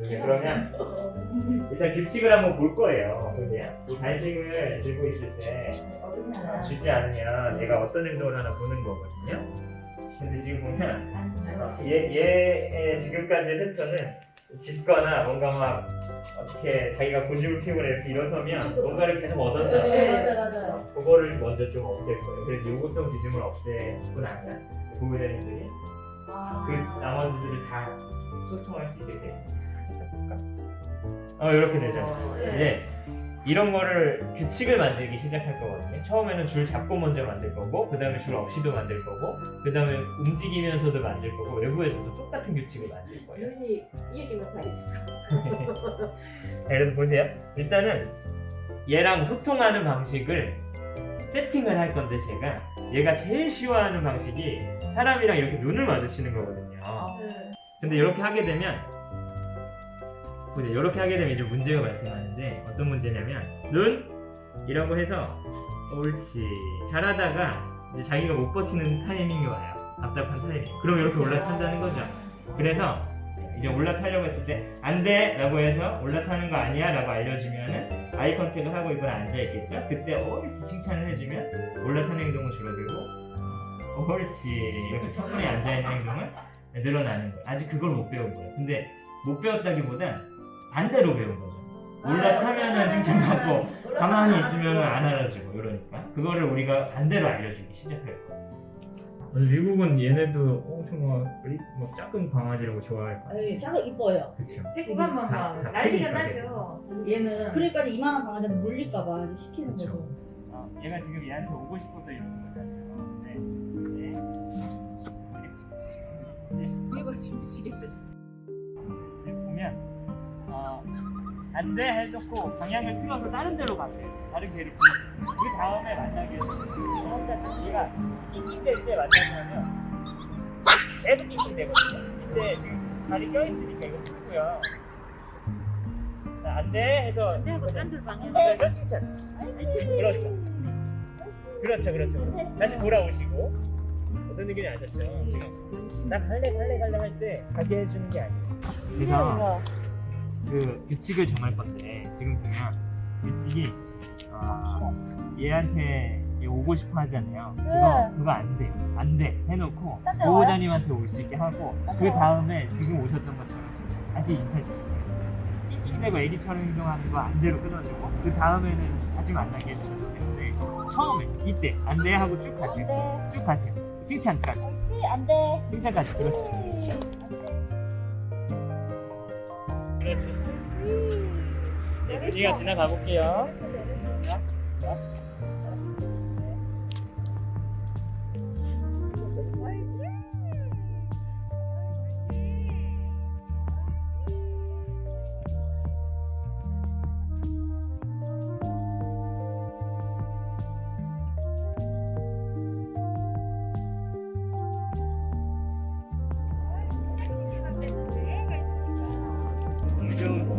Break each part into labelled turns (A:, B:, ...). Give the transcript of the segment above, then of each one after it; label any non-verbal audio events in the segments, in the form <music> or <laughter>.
A: 네, 그러면 일단 규칙을 한번 볼 거예요. 보세요. 이 간식을 들고 있을 때 어, 주지 않으면 얘가 어떤 행동을 하나 보는 거거든요. 근데 지금 보면 얘, 얘의 지금까지 패턴은 짖거나 뭔가 막 어떻게 자기가 고집을 피우거나 이렇게 일어서면 뭔가를 계속 얻었나
B: 네,
A: 봐요.
B: 맞아, 맞아.
A: 그거를 먼저 좀 없앨 거예요. 그래서 요구성 지짐을 없애고 나면 보호자님들이 그 나머지들을 다 소통할 수 있게 돼요. 어 이렇게 되죠. 이제 이런 거를 규칙을 만들기 시작할 거거든요. 처음에는 줄 잡고 먼저 만들 거고, 그 다음에 줄 없이도 만들 거고, 그 다음에 움직이면서도 만들 거고, 외부에서도 똑같은 규칙을 만들 거예요.
B: 윤이 얘기만 다 있어. <laughs>
A: 자, 그래서 보세요. 일단은 얘랑 소통하는 방식을 세팅을 할 건데 제가 얘가 제일 싫어하는 방식이 사람이랑 이렇게 눈을 마주치는 거거든요. 근데 이렇게 하게 되면 보세요. 이렇게 하게 되면 이제 문제가 발생하는데 어떤 문제냐면 눈 이라고 해서 옳지 잘하다가 이제 자기가 못 버티는 타이밍이 와요. 답답한 타이밍. 그럼 이렇게 올라탄다는 거죠. 그래서 이제 올라타려고 했을 때 안 돼! 라고 해서 올라타는 거 아니야 라고 알려주면은 아이 컨택을 하고 이건 앉아있겠죠? 그때 옳지 칭찬을 해주면 올라타는 행동은 줄어들고 어, 옳지 이렇게 천천히 앉아있는 행동은 늘어나는 거예요 아직 그걸 못 배운 거예요 근데 못 배웠다기보단 반대로 배운 거죠 올라타면은 칭찬받고 <laughs> 가만히 있으면 안 알아주고 이러니까 그거를 우리가 반대로 알려주기 시작할 거예요 미국은 얘네도 엄청 막, 막 작은 강아지라고 좋아할 거예요
C: 아니, 작아 이뻐요.
A: 그쵸
D: 태국한
A: 다-
D: 난리가
A: 크니까
D: 나죠. 얘는
C: 그러니까 이만한 강아지는 물릴까봐 시키는
A: 그쵸.
C: 거죠.
A: 어, 얘가 지금 얘한테 오고 싶어서 이러는 거잖아요. 네. 네. 네.
D: 이걸 준비시겠다.
A: 지금 보면 어, 안돼 해놓고 방향을 틀어서 다른 데로 가세요. 다른 보세요. 그 다음에 만나게 해서 얘가 낑낑댈 때 만나면 계속 낑낑대거든요. 이때 지금 다리 껴있으니까 이거 풀고요. 자, 안 돼 해서
D: 내가 딴들 방향.
A: 그래서 칭찬. 그렇죠. 그렇죠, 그렇죠. 다시 돌아오시고 어떤 느낌이 안 좋죠. 지금 나 갈래, 갈래, 갈래 할 때 가게 해주는 게 아니에요. 그래서 그 규칙을 정할 건데 지금 보면 규칙이 어, 얘한테 얘 오고 싶어 하잖아요. 그거 그거 안 돼, 안 돼 해놓고
C: 딴데
A: 보호자님한테 올 수 있게 하고 그 다음에 지금 오셨던 것처럼 다시 인사시키세요. 낑낑대고 애기처럼 행동하는 거안 돼로 끊어주고 그 다음에는 다시 만나게 해주셔도 되는데 처음에 이때 안 돼 하고 쭉 가세요.
C: 돼.
A: 쭉 가세요. 칭찬까지.
C: 옳지, 안 돼.
A: 칭찬까지. 그렇죠.
C: 옳지, 안 돼.
A: 그렇지. 네, 분위기가 지나가 볼게요. 자, 자.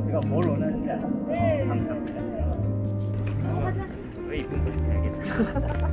A: 제가 뭘 원하는지 알아요? 네. 감사합니다. 왜 이쁜 건지 알겠다.